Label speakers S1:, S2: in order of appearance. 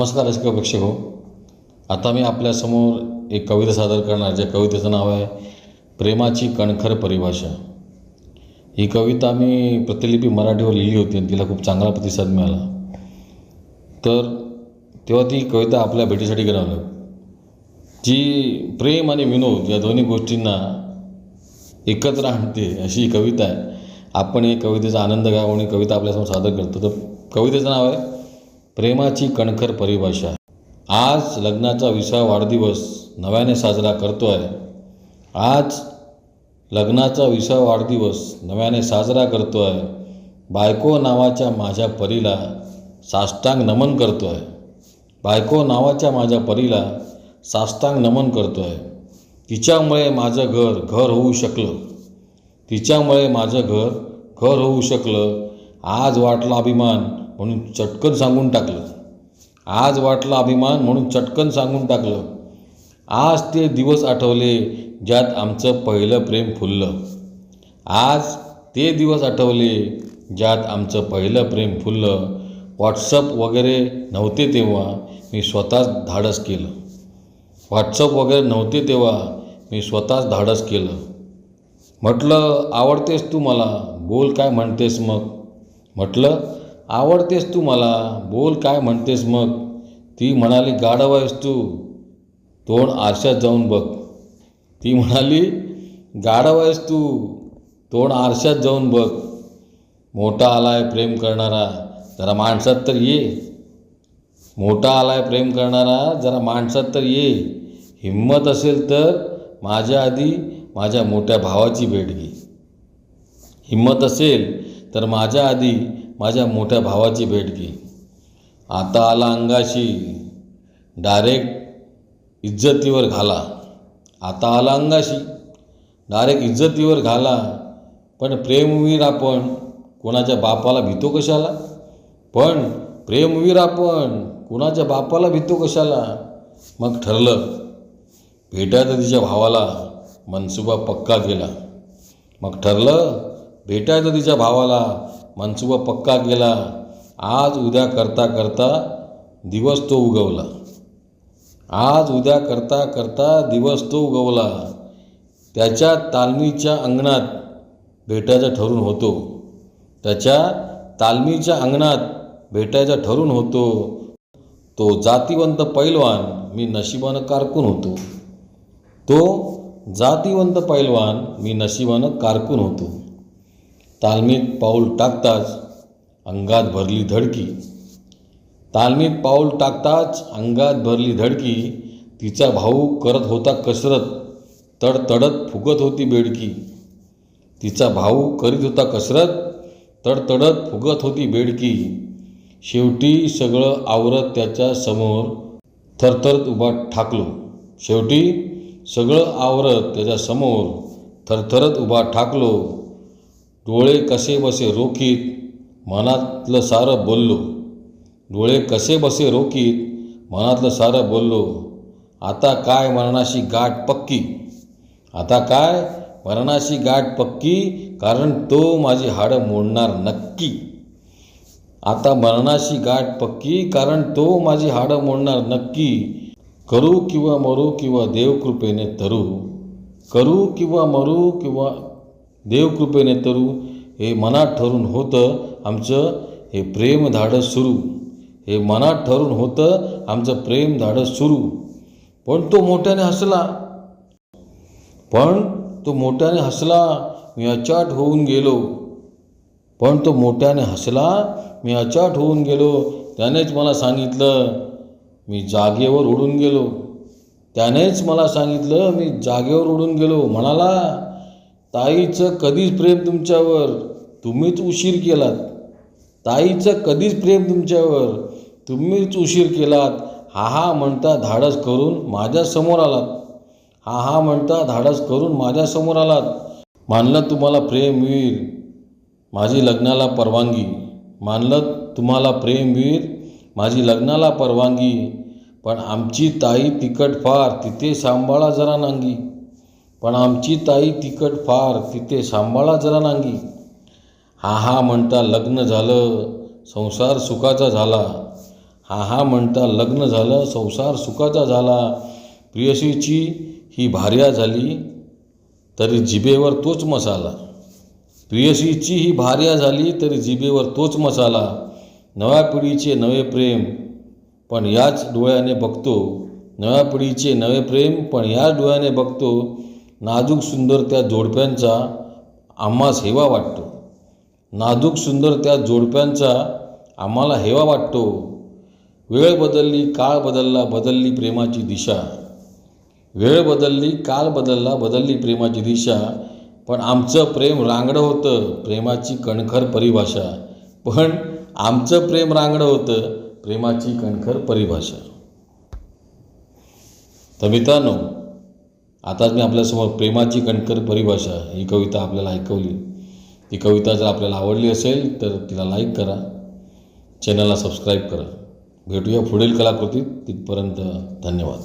S1: नमस्कार रसिक प्रेक्षक हो. आता मी आपल्यासमोर एक कविता सादर करणार ज्या कवितेचं नाव आहे प्रेमाची कणखर परिभाषा. ही कविता मी प्रतिलिपी मराठीवर लिहिली होती आणि तिला खूप चांगला प्रतिसाद मिळाला. तर तेव्हा ती कविता आपल्या भेटीसाठी बनवलं जी प्रेम आणि विनोद या दोन्ही गोष्टींना एकत्र आणते अशी ही कविता आहे. आपण या कवितेचा आनंद घ्यावा आणि कविता आपल्यासमोर सादर करतो. तर कवितेचं नाव आहे प्रेमाची कणखर परिभाषा आज लग्नाचा विसा वाढदिवस नव्याने साजरा करतो आहे आज लग्नाचा विसा वाढदिवस नव्याने साजरा करतो आहे बायको नावाच्या माझ्या परीला साष्टांग नमन करतो आहे बायको नावाच्या माझ्या परीला साष्टांग नमन करतो आहे तिच्यामुळे माझं घर घर होऊ शकलं. तिच्यामुळे माझं घर घर होऊ शकलं. आज वाटला अभिमान. म्हणून चटकन सांगून टाकलं. आज वाटला अभिमान म्हणून चटकन सांगून टाकलं. आज ते दिवस आठवले ज्यात आमचं पहिलं प्रेम फुललं. आज ते दिवस आठवले ज्यात आमचं पहिलं प्रेम फुललं. व्हॉट्सअप वगैरे नव्हते तेव्हा मी स्वतःच धाडस केलं. व्हॉट्सअप वगैरे नव्हते तेव्हा मी स्वतःच धाडस केलं. म्हटलं आवडतेस तू मला. बोल काय म्हणतेस मग? म्हटलं आवडतेस तू मला? बोल काय म्हणतेस मग? ती म्हणाली गाढव आहेस तू. तोंड आरशात जाऊन बघ. ती म्हणाली गाढव आहेस तू. तोंड आरशात जाऊन बघ. मोठा आलाय प्रेम करणारा जरा माणसात तर ये. मोठा आलाय प्रेम करणारा जरा माणसात तर ये. हिंमत असेल तर माझ्या आधी माझ्या मोठ्या भावाची भेट घे. हिंमत असेल तर माझ्या आधी माझ्या मोठ्या भावाची भेट घे. आता आला अंगाशी. डायरेक्ट इज्जतीवर घाला. आता आला अंगाशी. डायरेक्ट इज्जतीवर घाला. पण प्रेमवीर आपण कोणाच्या बापाला भीतो कशाला? पण प्रेमवीर आपण कुणाच्या बापाला भीतो कशाला? मग ठरलं. भेटायचं तिच्या भावाला. मनसुबा पक्का केला मग ठरलं भेटायचं तिच्या भावाला. मनसुबा पक्का केला आज उद्या करता करता दिवस तो उगवला. आज उद्या करता करता दिवस तो उगवला. त्याच्या तालमीच्या अंगणात भेटायचं ठरून होतो. त्याच्या तालमीच्या अंगणात भेटायचं ठरून होतो. तो जातीवंत पैलवान मी नशिबानं कारकून होतो. तो जातीवंत पैलवान मी नशिबानं कारकून होतो. तालमीत पाऊल टाकताच अंगात भरली धडकी. तालमीत पाऊल टाकताच अंगात भरली धडकी. तिचा भाऊ करत होता कसरत तडतडत फुगत होती बेडकी. तिचा भाऊ करीत होता कसरत तडतडत फुगत होती बेडकी. शेवटी सगळं आवरत त्याच्यासमोर थरथरत उभा ठाकलो. शेवटी सगळं आवरत त्याच्यासमोर थरथरत उभा ठाकलो. डोळे कसे बसे रोखीत? मनातलं सारं बोललो. डोळे कसे बसे रोखीत? मनातलं सारं बोललो. आता काय मरणाशी गाठ पक्की? आता काय मरणाशी गाठ पक्की? कारण तो माझी हाडं मोडणार नक्की. आता मरणाशी गाठ पक्की? कारण तो माझी हाडं मोडणार नक्की. करू किंवा मरू किंवा देवकृपेने तरू. करू किंवा मरू किंवा देवकृपेने तरू हे मनात ठरून होतं आमचं हे प्रेम धाडं सुरू. हे मनात ठरून होतं आमचं प्रेम धाडं सुरू. पण तो मोठ्याने हसला. पण तो मोठ्याने हसला मी अचाट होऊन गेलो. पण तो मोठ्याने हसला मी अचाट होऊन गेलो. त्यानेच मला सांगितलं मी जागेवर उडून गेलो. त्यानेच मला सांगितलं मी जागेवर उडून गेलो. म्हणाला ताईचं कधीच प्रेम तुमच्यावर तुम्हीच उशीर केलात. ताईचं कधीच प्रेम तुमच्यावर तुम्हीच उशीर केलात. हा हा म्हणता धाडस करून माझ्यासमोर आलात. हा हा म्हणता धाडस करून माझ्यासमोर आलात. मानलं तुम्हाला प्रेमवीर माझी लग्नाला परवानगी. मानलं तुम्हाला प्रेमवीर माझी लग्नाला परवानगी. पण आमची ताई तिकट फार तिथे सांभाळा जरा नांगी. पण आमची ताई तिकट फार तिथे सांभाळा जरा नांगी. हा हा म्हणता लग्न झालं संसार सुखाचा झाला. हा हा म्हणता लग्न झालं संसार सुखाचा झाला. प्रियसीची ही भार्या झाली तरी जिभेवर तोच मसाला. प्रियसीची ही भार्या झाली तरी जिभेवर तोच मसाला. नव्या पिढीचे नवे प्रेम पण याच डोळ्याने बघतो. नव्या पिढीचे नवे प्रेम पण याच डोळ्याने बघतो. नाजूक सुंदर त्या जोडप्यांचा आम्हास हेवा वाटतो. नाजूक सुंदर त्या जोडप्यांचा आम्हाला हेवा वाटतो. वेळ बदलली काळ बदलला बदलली प्रेमाची दिशा. वेळ बदलली काळ बदलला बदलली प्रेमाची दिशा. पण आमचं प्रेम रांगडं होतं प्रेमाची कणखर परिभाषा. पण आमचं प्रेम रांगडं होतं प्रेमाची कणखर परिभाषा. तर मित्रांनो आताच मी आपल्यासमोर प्रेमाची कणकर परिभाषा ही कविता आपल्याला ऐकवली. ती कविता जर आपल्याला आवडली असेल तर तिला लाईक करा. चॅनलला सबस्क्राईब करा. भेटूया पुढील कलाकृतीत. तिथपर्यंत धन्यवाद.